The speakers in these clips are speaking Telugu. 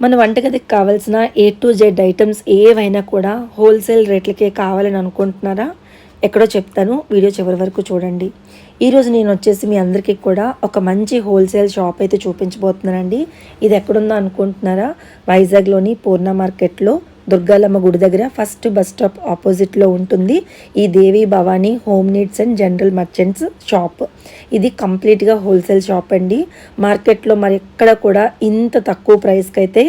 మన వంటగదికి కావాల్సిన ఏ టు జెడ్ ఐటమ్స్ ఏవైనా కూడా హోల్సేల్ రేట్లకే కావాలని అనుకుంటున్నారా? ఎక్కడో చెప్తాను. వీడియో చివరి వరకు చూడండి. ఈరోజు నేను వచ్చేసి మీ అందరికీ కూడా ఒక మంచి హోల్సేల్ షాప్ అయితే చూపించబోతున్నానండి. ఇది ఎక్కడుందో అనుకుంటున్నారా? వైజాగ్లోని పూర్ణ మార్కెట్లో. దుర్గాలమ్మ గుడి దగ్గర ఫస్ట్ బస్ స్టాప్ ఆపోజిట్లో ఉంటుంది. ఈ Devi Bhavani home needs and general merchants shop. ఇది కంప్లీట్గా హోల్సేల్ షాప్ అండి. మార్కెట్లో మరి ఎక్కడ కూడా ఇంత తక్కువ ప్రైస్కి అయితే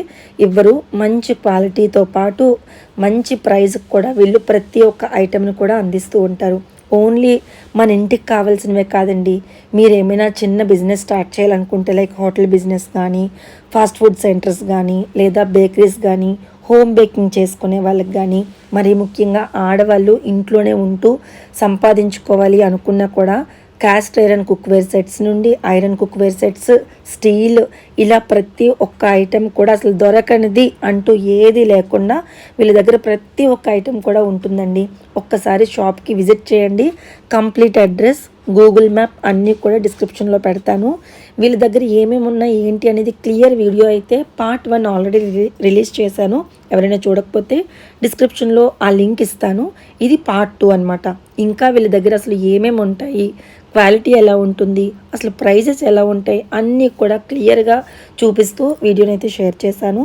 ఇవ్వరు. మంచి క్వాలిటీతో పాటు మంచి ప్రైస్కి కూడా వీళ్ళు ప్రతి ఒక్క ఐటెంని కూడా అందిస్తూ ఉంటారు. ఓన్లీ మన ఇంటికి కావాల్సినవే కాదండి. మీరు ఏమైనా చిన్న బిజినెస్ స్టార్ట్ చేయాలనుకుంటే లైక్ హోటల్ బిజినెస్ కానీ ఫాస్ట్ ఫుడ్ సెంటర్స్ కానీ లేదా బేకరీస్ కానీ హోమ్ బేకింగ్ చేసుకునే వాళ్ళకి కానీ మరి ముఖ్యంగా ఆడవాళ్ళు ఇంట్లోనే ఉంటూ సంపాదించుకోవాలి అనుకున్నా కూడా క్యాస్ట్ ఐరన్ కుక్వేర్ సెట్స్ నుండి ఐరన్ కుక్వేర్ సెట్స్ స్టీల్ ఇలా ప్రతి ఒక్క ఐటెం కూడా అసలు దొరకనిది అంటూ ఏది లేకుండా వీళ్ళ దగ్గర ప్రతి ఒక్క ఐటెం కూడా ఉంటుందండి. ఒక్కసారి షాప్కి విజిట్ చేయండి. కంప్లీట్ అడ్రస్ గూగుల్ మ్యాప్ అన్నీ కూడా డిస్క్రిప్షన్లో పెడతాను. వీళ్ళ దగ్గర ఏమేమి ఉన్నాయి ఏంటి అనేది క్లియర్ వీడియో అయితే పార్ట్ వన్ ఆల్రెడీ రిలీజ్ చేశాను. ఎవరైనా చూడకపోతే డిస్క్రిప్షన్లో ఆ లింక్ ఇస్తాను. ఇది పార్ట్ టూ అనమాట ఇంకా వీళ్ళ దగ్గర అసలు ఏమేమి ఉంటాయి క్వాలిటీ ఎలా ఉంటుంది అసలు ప్రైజెస్ ఎలా ఉంటాయి అన్నీ కూడా క్లియర్గా చూపిస్తూ వీడియోని అయితే షేర్ చేశాను.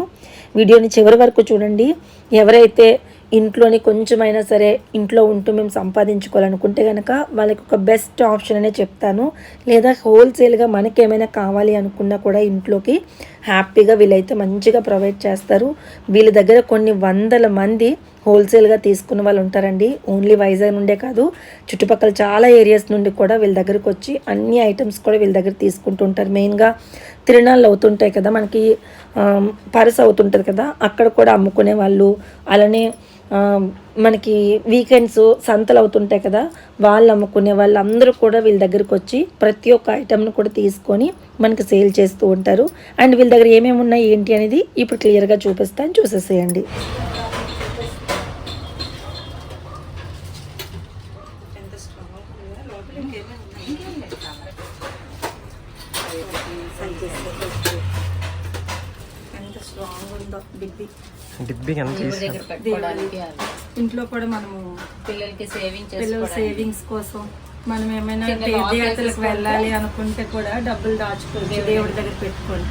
వీడియోని చివరి వరకు చూడండి. ఎవరైతే ఇంట్లోని కొంచెమైనా సరే ఇంట్లో ఉంటూ మేము సంపాదించుకోవాలనుకుంటే కనుక వాళ్ళకి ఒక బెస్ట్ ఆప్షన్ అనే చెప్తాను. లేదా హోల్సేల్గా మనకి ఏమైనా కావాలి అనుకున్నా కూడా ఇంట్లోకి హ్యాపీగా వీళ్ళైతే మంచిగా ప్రొవైడ్ చేస్తారు. వీళ్ళ దగ్గర కొన్ని వందల మంది హోల్సేల్గా తీసుకున్న వాళ్ళు ఉంటారండి. ఓన్లీ వైజాగ్ నుండే కాదు చుట్టుపక్కల చాలా ఏరియాస్ నుండి కూడా వీళ్ళ దగ్గరకు వచ్చి అన్ని ఐటమ్స్ కూడా వీళ్ళ దగ్గర తీసుకుంటూ ఉంటారు. మెయిన్గా తిరణాలు అవుతుంటాయి కదా మనకి పరస అవుతుంటుంది కదా అక్కడ కూడా అమ్ముకునే వాళ్ళు అలానే మనకి వీకెండ్స్ సంతలు అవుతుంటాయి కదా వాళ్ళు అమ్ముకునే వాళ్ళందరూ కూడా వీళ్ళ దగ్గరికి వచ్చి ప్రతి ఒక్క ఐటమ్ను కూడా తీసుకొని మనకి సేల్ చేస్తూ ఉంటారు. అండ్ వీళ్ళ దగ్గర ఏమేమి ఉన్నాయి ఏంటి అనేది ఇప్పుడు క్లియర్గా చూపిస్తాను చూసేసేయండి. ఎంత స్ట్రాంగ్ ఉందో ఎంత పెట్టుకోవడానికి. ఇంట్లో కూడా మనము పిల్లలకి సేవింగ్ పిల్లల సేవింగ్స్ కోసం మనం ఏమైనా తీర్థయాత్రలకు వెళ్ళాలి అనుకుంటే కూడా డబ్బులు దాచుకోవచ్చు. దేవుడి దగ్గర. పెట్టుకోండి.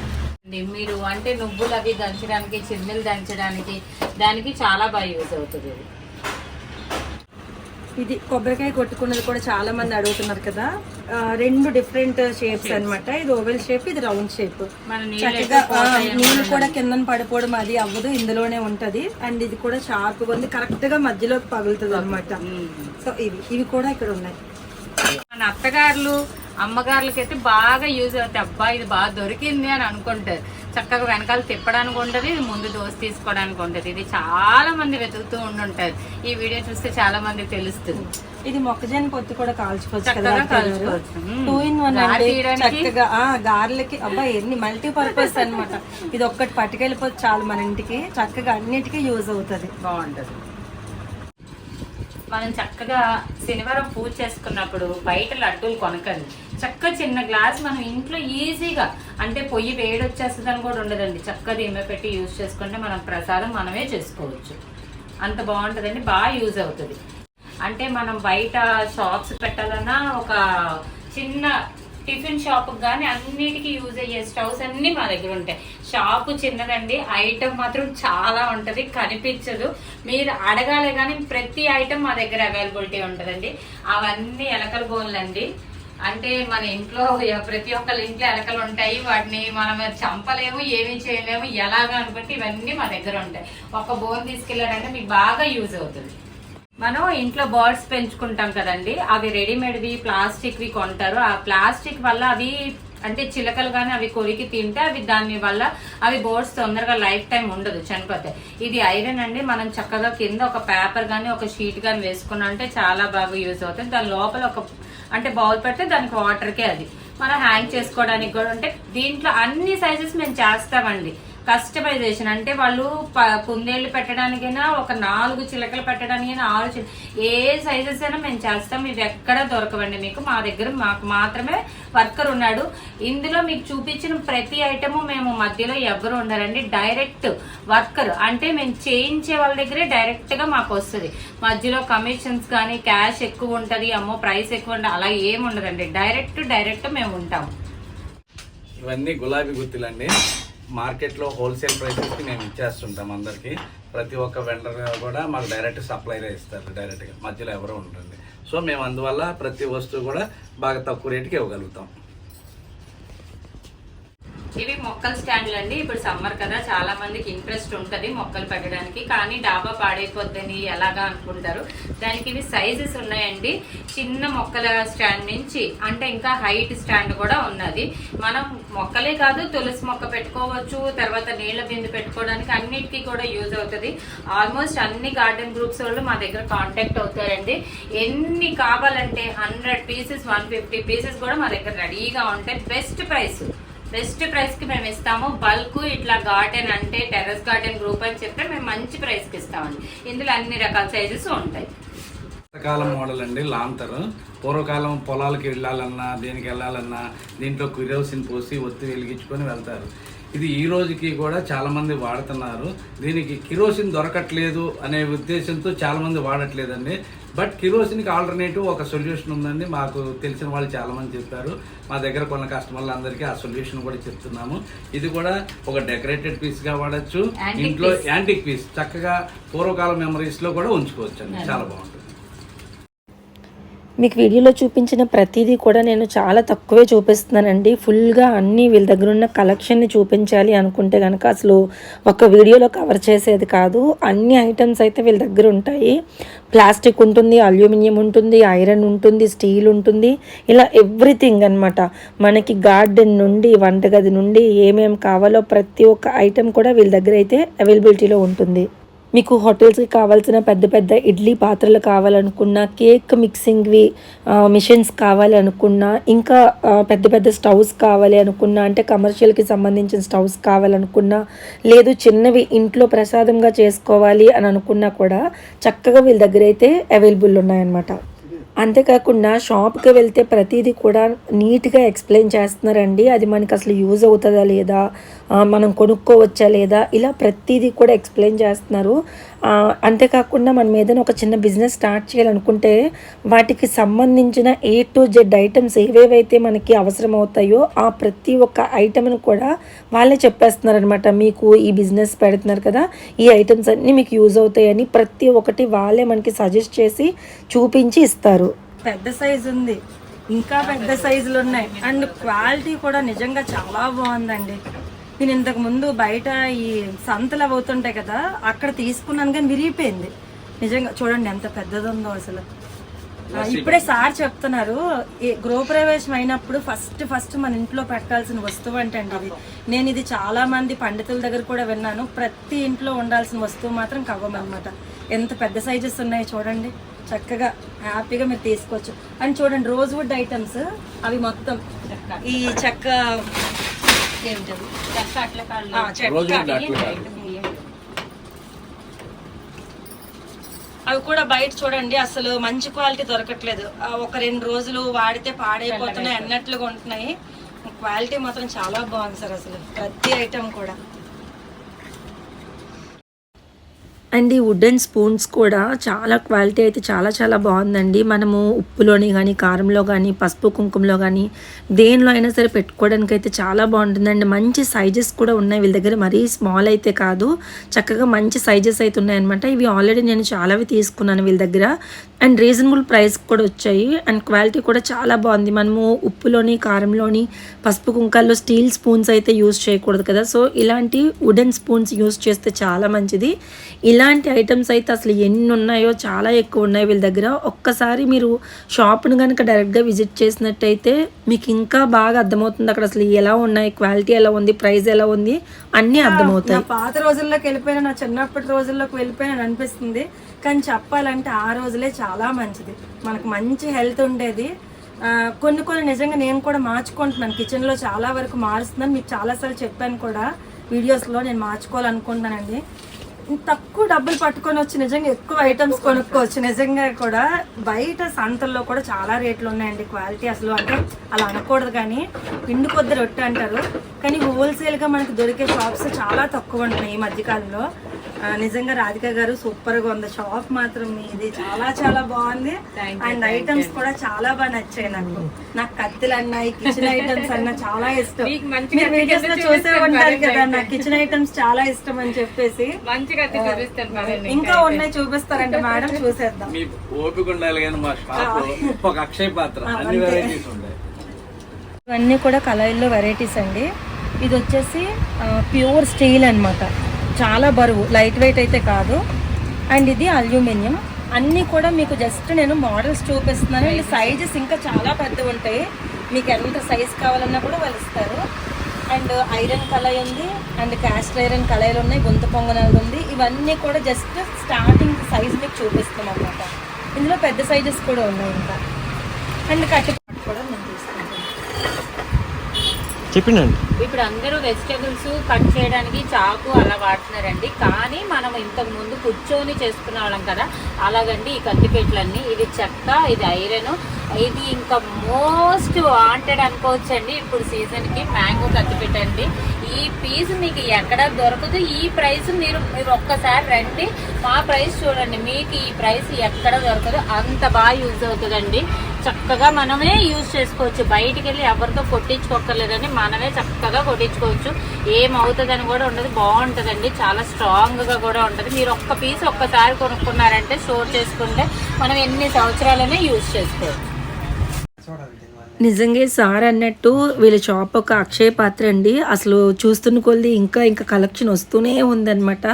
మీరు అంటే నువ్వులు అవి దంచడానికి చిన్నలు దంచడానికి దానికి చాలా బాగా యూజ్ అవుతుంది ఇది కొబ్బరికాయ కొట్టుకున్నది కూడా చాలా మంది అడుగుతున్నారు కదా. రెండు డిఫరెంట్ షేప్స్ అన్నమాట. ఇది ఓవెల్ షేప్ ఇది రౌండ్ షేప్. చక్కగా నీళ్ళు కూడా కిందన పడిపోవడం అది అవ్వదు ఇందులోనే ఉంటది. అండ్ ఇది కూడా షార్ప్ ఉంది. కరెక్ట్గా మధ్యలో పగులుతుంది అనమాట సో ఇవి ఇవి కూడా ఇక్కడ ఉన్నాయి. మన అత్తగారులు అమ్మగారులకి అయితే బాగా యూజ్ అవుతాయి అబ్బా ఇది బాగా దొరికింది అని అనుకుంటారు. చక్కగా వెనకాల తిప్పడానికి ఉంటుంది ఇది ముందు దోశ తీసుకోవడానికి ఉంటుంది. ఇది చాలా మంది వెతుకుతూ ఉండుంటారు. ఈ వీడియో చూస్తే చాలా మంది తెలుస్తుంది. ఇది మొక్కజొన్న పొత్తు కూడా కాల్చుకోవచ్చు. టూ ఇన్ వన్ చక్కగా గార్లకి అబ్బా ఎన్ని మల్టీ పర్పస్ అన్నమాట. ఇది ఒక్కటి పట్టుకెళ్ళిపోతే చాలు మన ఇంటికి. చక్కగా అన్నిటికీ యూజ్ అవుతుంది. బాగుంటుంది. మనం చక్కగా శనివారం పూజ చేసుకున్నప్పుడు బయట లడ్డూలు కొనకండి. చక్క చిన్న గ్లాస్ మనం ఇంట్లో ఈజీగా అంటే పొయ్యి వేడి వచ్చేస్తుంది అని కూడా ఉండదండి. చక్కగా దీమే పెట్టి యూజ్ చేసుకుంటే మనం ప్రసాదం మనమే చేసుకోవచ్చు. అంత బాగుంటుందండి బాగా యూజ్ అవుతుంది. అంటే మనం బయట షాప్స్ పెట్టాలన్నా ఒక చిన్న టిఫిన్ షాప్ కానీ అన్నిటికీ యూజ్ అయ్యే స్టవ్స్ అన్నీ మా దగ్గర ఉంటాయి. షాపు చిన్నదండి ఐటమ్ మాత్రం చాలా ఉంటుంది కనిపించదు. మీరు అడగాలి కానీ ప్రతి ఐటమ్ మా దగ్గర అవైలబిలిటీ ఉంటదండి. అవన్నీ ఎలకల బోన్లండి. అంటే మన ఇంట్లో ప్రతి ఒక్కళ్ళ ఇంట్లో ఎలకలు ఉంటాయి. వాటిని మనం చంపలేము ఏమీ చేయలేము ఎలాగా అనుకుంటే ఇవన్నీ మా దగ్గర ఉంటాయి. ఒక బోన్ తీసుకెళ్ళారంటే మీకు బాగా యూజ్ అవుతుంది. మనం ఇంట్లో బర్డ్స్ పెంచుకుంటాం కదండి. అవి రెడీమేడ్వి ప్లాస్టిక్వి కొంటారు. ఆ ప్లాస్టిక్ వల్ల అవి అంటే చిలకలు కానీ అవి కొరికి తింటే అవి దాని వల్ల అవి బోర్డ్స్ తొందరగా లైఫ్ టైం ఉండదు చనిపోతాయి ఇది ఐరన్ అండి. మనం చక్కగా కింద ఒక పేపర్ కానీ ఒక షీట్ కానీ వేసుకున్నాం అంటే చాలా బాగా యూజ్ అవుతుంది. దాని లోపల ఒక అంటే బౌల్ పెడితే దానికి వాటర్కే అది. మనం హ్యాంగ్ చేసుకోవడానికి కూడా అంటే దీంట్లో అన్ని సైజెస్ మేము చేస్తామండి. కస్టమైజేషన్. అంటే వాళ్ళు ప- కుందేళ్ళు పెట్టడానికైనా ఒక నాలుగు చిలకలు పెట్టడానికైనా ఆరు చిల ఏ సైజెస్ అయినా మేము చేస్తాం. ఇవి ఎక్కడ దొరకవండి మీకు. మా దగ్గర మాకు మాత్రమే వర్కర్ ఉన్నాడు. ఇందులో మీకు చూపించిన ప్రతి ఐటము మేము మధ్యలో ఎవరు ఉండరండి. Direct worker. అంటే మేము చేయించే వాళ్ళ దగ్గరే డైరెక్ట్గా మాకు వస్తుంది. మధ్యలో కమిషన్స్ కానీ క్యాష్ ఎక్కువ ఉంటుంది. అమ్మో ప్రైస్ ఎక్కువ ఉంటుంది అలా ఏమి ఉండదండి. డైరెక్ట్ డైరెక్ట్ మేము ఉంటాం. ఇవన్నీ గులాబీ గుత్తులండి. మార్కెట్లో హోల్సేల్ ప్రైసెస్కి మేము ఇచ్చేస్తుంటాం అందరికీ. ప్రతి ఒక్క వెండర్ కూడా మాకు డైరెక్ట్ సప్లైరే ఇస్తారు డైరెక్ట్గా. మధ్యలో ఎవరో ఉంటుంది సో మేము అందువల్ల ప్రతి వస్తువు కూడా బాగా తక్కువ రేటుకి ఇవ్వగలుగుతాం. ఇవి మొక్కల స్టాండ్లు అండి. ఇప్పుడు సమ్మర్ కదా చాలా మందికి ఇంట్రెస్ట్ ఉంటుంది మొక్కలు పెట్టడానికి. కానీ డాబా పాడైపోద్దని ఎలాగా అనుకుంటారు? దానికి ఇవి సైజెస్ ఉన్నాయండి. చిన్న మొక్కల స్టాండ్ నుంచి అంటే ఇంకా హైట్ స్టాండ్ కూడా ఉన్నది. మనం మొక్కలే కాదు తులసి మొక్క పెట్టుకోవచ్చు తర్వాత నీళ్ళ బిందు పెట్టుకోవడానికి అన్నిటికీ కూడా యూజ్ అవుతుంది. ఆల్మోస్ట్ అన్ని గార్డెన్ గ్రూప్స్ వాళ్ళు మా దగ్గర కాంటాక్ట్ అవుతారండి. ఎన్ని కావాలంటే hundred pieces one fifty pieces కూడా మా దగ్గర రెడీగా ఉంటాయి బెస్ట్ ప్రైస్. బెస్ట్ ప్రైస్కి మేము ఇస్తాము. బల్క్ ఇట్లా గార్డెన్ అంటే టెర్రస్ గార్డెన్ గ్రూప్ అని చెప్తే మేము మంచి ప్రైస్కి ఇస్తామండి. ఇందులో అన్ని రకాల సైజెస్ ఉంటాయి. పాతకాలం మోడల్ అండి లాంతర్. పూర్వకాలం పొలాలకు వెళ్ళాలన్నా దేనికి వెళ్ళాలన్నా దీంట్లో కిరోసిన్ పోసి ఒత్తి వెలిగించుకొని వెళ్తారు. ఇది ఈ రోజుకి కూడా చాలా మంది వాడుతున్నారు. దీనికి కిరోసిన్ దొరకట్లేదు అనే ఉద్దేశంతో చాలా మంది వాడట్లేదండి. బట్ కిరోసిన్కి ఆల్టర్నేటివ్ ఒక సొల్యూషన్ ఉందండి. మాకు తెలిసిన వాళ్ళు చాలా మంది చెప్పారు. మా దగ్గర కొన్న కస్టమర్లు అందరికీ ఆ సొల్యూషన్ కూడా చెప్తున్నాము. ఇది కూడా ఒక డెకరేటెడ్ పీస్గా వాడచ్చు ఇంట్లో. యాంటిక్ పీస్ చక్కగా పూర్వకాలం మెమరీస్లో కూడా ఉంచుకోవచ్చు అండి చాలా బాగుంటుంది. మీకు వీడియోలో చూపించిన ప్రతిదీ కూడా నేను చాలా తక్కువే చూపిస్తున్నానండి. ఫుల్గా అన్నీ వీళ్ళ దగ్గర ఉన్న కలెక్షన్ని చూపించాలి అనుకుంటే కనుక అసలు ఒక వీడియోలో కవర్ చేసేది కాదు. అన్ని ఐటమ్స్ అయితే వీళ్ళ దగ్గర ఉంటాయి. ప్లాస్టిక్ ఉంటుంది అల్యూమినియం ఉంటుంది ఐరన్ ఉంటుంది స్టీల్ ఉంటుంది. ఇలా ఎవ్రీథింగ్ అన్నమాట. మనకి గార్డెన్ నుండి వంటగది నుండి ఏమేమి కావాలో ప్రతి ఒక్క ఐటెం కూడా వీళ్ళ దగ్గర అయితే అవైలబిలిటీలో ఉంటుంది. మీకు హోటల్స్కి కావాల్సిన పెద్ద పెద్ద ఇడ్లీ పాత్రలు కావాలనుకున్నా కేక్ మిక్సింగ్వి మిషన్స్ కావాలనుకున్నా ఇంకా పెద్ద పెద్ద స్టవ్స్ కావాలి అనుకున్నా అంటే కమర్షియల్కి సంబంధించిన స్టవ్స్ కావాలనుకున్నా లేదు చిన్నవి ఇంట్లో ప్రసాదంగా చేసుకోవాలి అని అనుకున్నా కూడా చక్కగా వీళ్ళ దగ్గర అయితే అవైలబుల్ ఉన్నాయన్నమాట. అంతేకాకుండా షాప్కి వెళ్తే ప్రతిదీ కూడా నీట్గా ఎక్స్ప్లెయిన్ చేస్తున్నారండి. అది మనకి అసలు యూజ్ అవుతుందా లేదా? మనం కొనుక్కోవచ్చా లేదా? ఇలా ప్రతిదీ కూడా ఎక్స్ప్లెయిన్ చేస్తున్నారు. అంతేకాకుండా మనం ఏదైనా ఒక చిన్న బిజినెస్ స్టార్ట్ చేయాలనుకుంటే వాటికి సంబంధించిన ఏ టు జెడ్ ఐటమ్స్ ఏవేవైతే మనకి అవసరం అవుతాయో ఆ ప్రతి ఒక్క ఐటమ్ను కూడా వాళ్ళే చెప్పేస్తున్నారనమాట మీకు ఈ బిజినెస్ పెడుతున్నారు కదా ఈ ఐటమ్స్ అన్నీ మీకు యూజ్ అవుతాయని ప్రతి ఒక్కటి వాళ్ళే మనకి సజెస్ట్ చేసి చూపించి ఇస్తారు. పెద్ద సైజ్ ఉంది. ఇంకా పెద్ద సైజులు ఉన్నాయి. అండ్ క్వాలిటీ కూడా నిజంగా చాలా బాగుందండి. నేను ఇంతకు ముందు బయట ఈ సంతలు అవి అవుతుంటాయి కదా అక్కడ తీసుకున్నాను కానీ విరిగిపోయింది. నిజంగా చూడండి ఎంత పెద్దది ఉందో అసలు ఇప్పుడే సార్ చెప్తున్నారు ఈ గృహప్రవేశం అయినప్పుడు ఫస్ట్ ఫస్ట్ మన ఇంట్లో పెట్టాల్సిన వస్తువు అంటే అండి ఇది. నేను ఇది చాలా మంది పండితుల దగ్గర కూడా విన్నాను. ప్రతి ఇంట్లో ఉండాల్సిన వస్తువు మాత్రం కవ్వం అనమాట ఎంత పెద్ద సైజెస్ ఉన్నాయి చూడండి. చక్కగా హ్యాపీగా మీరు తీసుకోవచ్చు. అండ్ చూడండి రోజ్ వుడ్ ఐటమ్స్ అవి మొత్తం. ఈ చెక్క చెక్క అట్ల కాళ్ళు. అవి కూడా బయట చూడండి అసలు మంచి క్వాలిటీ దొరకట్లేదు. ఆ, ఒక రెండు రోజులు వాడితే పాడైపోతున్నాయి అన్నట్లుగా ఉంటున్నాయి. క్వాలిటీ మాత్రం చాలా బాగుంది సార్ అసలు. ప్రతి ఐటమ్ కూడా. అండ్ ఈ వుడెన్ స్పూన్స్ కూడా చాలా క్వాలిటీ అయితే చాలా చాలా బాగుందండి. మనము ఉప్పులోని కానీ కారంలో కానీ పసుపు కుంకుమలో కానీ దేనిలో అయినా సరే పెట్టుకోవడానికి అయితే చాలా బాగుంటుందండి. మంచి సైజెస్ కూడా ఉన్నాయి వీళ్ళ దగ్గర. మరీ స్మాల్ అయితే కాదు. చక్కగా మంచి సైజెస్ అయితే ఉన్నాయన్నమాట. ఇవి ఆల్రెడీ నేను చాలావి తీసుకున్నాను వీళ్ళ దగ్గర. అండ్ రీజనబుల్ ప్రైస్ కూడా వచ్చాయి. అండ్ క్వాలిటీ కూడా చాలా బాగుంది. మనము ఉప్పులోని కారంలోని పసుపు కుంకాల్లో స్టీల్ స్పూన్స్ అయితే యూస్ చేయకూడదు కదా. సో ఇలాంటి వుడెన్ స్పూన్స్ యూస్ చేస్తే చాలా మంచిది. ఇలా ఇలాంటి ఐటమ్స్ అయితే అసలు ఎన్ని ఉన్నాయో చాలా ఎక్కువ ఉన్నాయి వీళ్ళ దగ్గర. ఒక్కసారి మీరు షాప్ను కనుక డైరెక్ట్గా విజిట్ చేసినట్టయితే మీకు ఇంకా బాగా అర్థమవుతుంది అక్కడ అసలు ఎలా ఉన్నాయి క్వాలిటీ ఎలా ఉంది ప్రైస్ ఎలా ఉంది అన్నీ అర్థమవుతాయి. పాత రోజుల్లోకి వెళ్ళిపోయినా నా చిన్నప్పటి రోజుల్లోకి వెళ్ళిపోయినా అనిపిస్తుంది. కానీ చెప్పాలంటే ఆ రోజులే చాలా మంచిది. మనకు మంచి హెల్త్ ఉండేది. కొన్ని కొన్ని నిజంగా నేను కూడా మార్చుకుంటున్నాను. కిచెన్లో చాలా వరకు మారుస్తున్నాను మీకు చాలాసార్లు చెప్పాను కూడా. వీడియోస్లో నేను మార్చుకోవాలనుకుంటున్నానండి. తక్కువ డబ్బులు పట్టుకొని వచ్చి నిజంగా ఎక్కువ ఐటమ్స్ కొనుక్కోవచ్చు. నిజంగా కూడా బయట సంతల్లో కూడా చాలా రేట్లు ఉన్నాయండి క్వాలిటీ అసలు అంటే అలా అనకూడదు కానీ పిండి కొద్ది రొట్టె అంటారు. కానీ హోల్సేల్గా మనకు దొరికే షాప్స్ చాలా తక్కువ ఉంటున్నాయి ఈ మధ్యకాలంలో. నిజంగా రాధిక గారు సూపర్గా ఉంది. షాప్ మాత్రం ఇది చాలా చాలా బాగుంది. అండ్ ఐటమ్స్ కూడా చాలా బాగా నచ్చాయి నాకు. నాకు కత్తిలు అన్నాయి కిచెన్ ఐటమ్స్ అన్న చాలా ఇష్టం. మీరు వీడియోస్లో చూసే ఉంటారు కదా నాకు కిచెన్ ఐటమ్స్ చాలా ఇష్టం అని చెప్పేసి. ఇంకా ఉన్నాయి చూపిస్తారంటే మేడం చూసేద్దాం. మీ ఓపిక ఉండాలి కానీ మా షాప్ ఒక అక్షయ పాత్ర అన్ని వెరైటీస్ ఉంటాయి ఇవన్నీ కూడా కళాయిల్లో వెరైటీస్ అండి. ఇది వచ్చేసి ప్యూర్ స్టీల్ అన్నమాట. చాలా బరువు లైట్ వెయిట్ అయితే కాదు. అండ్ ఇది అల్యూమినియం అన్నీ కూడా మీకు జస్ట్ నేను మోడల్స్ చూపిస్తున్నాను. అండ్ సైజెస్ ఇంకా చాలా పెద్దవి ఉంటాయి. మీకు ఎంత సైజ్ కావాలన్నా కూడా వాళ్ళు ఇస్తారు. అండ్ ఐరన్ కళాయి ఉంది. అండ్ క్యాస్ట్ ఐరన్ కళాయిలు ఉన్నాయి. గుంత పొంగనాలు ఉంది. ఇవన్నీ కూడా జస్ట్ స్టార్టింగ్ సైజ్ మీకు చూపిస్తాం అనమాట ఇందులో పెద్ద సైజెస్ కూడా ఉన్నాయి ఇంకా. అండ్ కట్టి కూడా నేను తీసుకుంటాను చెప్పండి ఇప్పుడు అందరూ వెజిటేబుల్స్ కట్ చేయడానికి చాకు అలా వాడుతున్నారండి. కానీ మనం ఇంతకు ముందు కూర్చొని చేసుకునే వాళ్ళం కదా. అలాగండి ఈ కత్తిపేటలన్నీ. ఇది చెక్క ఇది ఐరన్. ఇది ఇంకా మోస్ట్ వాంటెడ్ అనుకోవచ్చండి ఇప్పుడు సీజన్కి. మ్యాంగో కత్తిపేట అండి. ఈ పీస్ మీకు ఎక్కడ దొరకదు. ఈ ప్రైస్ మీరు మీరు ఒక్కసారి రండి. మా ప్రైస్ చూడండి. మీకు ఈ ప్రైస్ ఎక్కడ దొరకదు. అంత బాగా యూజ్ అవుతుందండి. చక్కగా మనమే యూజ్ చేసుకోవచ్చు. బయటికి వెళ్ళి ఎవరితో కొట్టించుకోకర్లేదని మనమే చక్కగా కొట్టించుకోవచ్చు. ఏమవుతుందని కూడా ఉండదు. బాగుంటుందండి. చాలా స్ట్రాంగ్గా కూడా ఉంటుంది. మీరు ఒక్క పీస్ ఒక్కసారి కొనుక్కున్నారంటే స్టోర్ చేసుకుంటే మనం ఎన్ని సంవత్సరాలనే యూజ్ చేసుకోవచ్చు. నిజంగా సార్ అన్నట్టు వీళ్ళ షాప్ ఒక అక్షయ పాత్ర అండి. అసలు చూస్తున్న కొద్ది ఇంకా ఇంకా కలెక్షన్ వస్తూనే ఉందన్నమాట.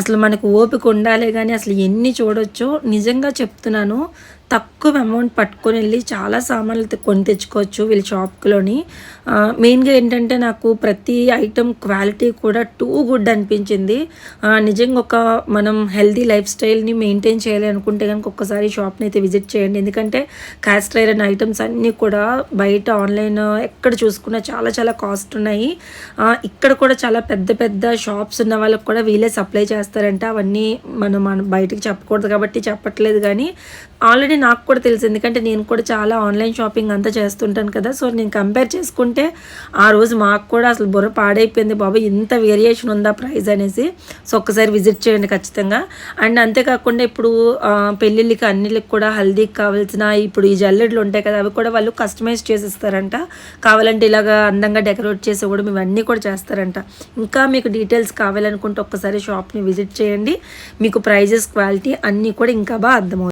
అసలు మనకు ఓపిక ఉండాలి కానీ అసలు ఎన్ని చూడొచ్చో నిజంగా చెప్తున్నాను. తక్కువ అమౌంట్ పట్టుకొని వెళ్ళి చాలా సామాన్లు తె- కొని తెచ్చుకోవచ్చు వీళ్ళ షాప్లోని మెయిన్గా ఏంటంటే నాకు ప్రతి ఐటమ్ క్వాలిటీ కూడా టూ గుడ్ అనిపించింది. నిజంగా ఒక మనం హెల్దీ లైఫ్ స్టైల్ని మెయింటైన్ చేయాలి అనుకుంటే కనుక ఒక్కసారి షాప్ని అయితే విజిట్ చేయండి. ఎందుకంటే క్యాస్ట్ ఐరన్ ఐటమ్స్ అన్నీ కూడా బయట ఆన్లైన్ ఎక్కడ చూసుకున్నా చాలా చాలా కాస్ట్ ఉన్నాయి. ఇక్కడ కూడా చాలా పెద్ద పెద్ద షాప్స్ ఉన్న వాళ్ళకి కూడా వీళ్ళే సప్లై చేస్తారంట. అవన్నీ మనం మనం బయటకు చెప్పకూడదు కాబట్టి చెప్పట్లేదు కానీ ఆల్రెడీ నాకు కూడా తెలుసు. ఎందుకంటే నేను కూడా చాలా ఆన్లైన్ షాపింగ్ అంతా చేస్తుంటాను కదా. సో నేను కంపేర్ చేసుకుంటే ఆ రోజు మాకు కూడా అసలు బుర్ర పాడైపోయింది బాబు. ఇంత వేరియేషన్ ఉందా ప్రైస్ అనేసి. సో ఒక్కసారి విజిట్ చేయండి ఖచ్చితంగా. అండ్ అంతేకాకుండా ఇప్పుడు పెళ్ళిళ్ళకి అన్నిళ్ళకి కూడా హల్దీకి కావాల్సిన ఇప్పుడు ఈ జల్లెడ్లు ఉంటాయి కదా అవి కూడా వాళ్ళు కస్టమైజ్ చేసిస్తారంట. కావాలంటే ఇలాగా అందంగా డెకరేట్ చేసి కూడా ఇవన్నీ కూడా చేస్తారంట. ఇంకా మీకు డీటెయిల్స్ కావాలనుకుంటే ఒక్కసారి షాప్ని విజిట్ చేయండి. మీకు ప్రైజెస్ క్వాలిటీ అన్నీ కూడా ఇంకా బాగా అర్థమవుతుంది.